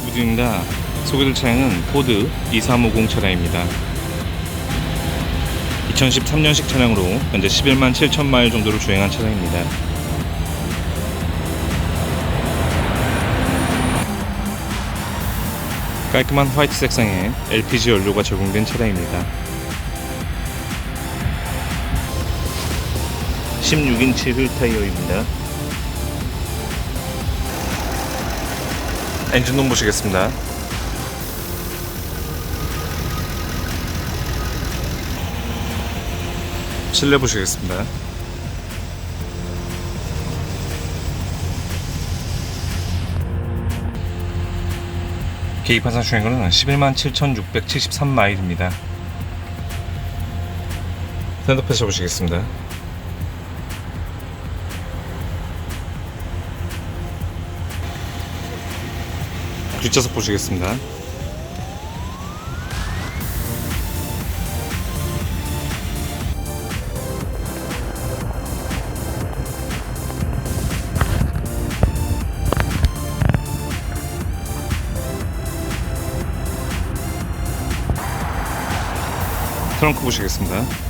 보여드립니다. 소개될 차량은 포드 2350 차량입니다. 2013년식 차량으로 현재 11만 7천 마일 정도를 주행한 차량입니다. 깔끔한 화이트 색상에 LPG 연료가 적용된 차량입니다. 16인치 휠 타이어입니다. 엔진룸 보시겠습니다. 실내 보시겠습니다. 계기판사 주행거리는 11만 7,673마일입니다. 핸드패스 보시겠습니다. 뒷좌석 보시겠습니다. 트렁크 보시겠습니다.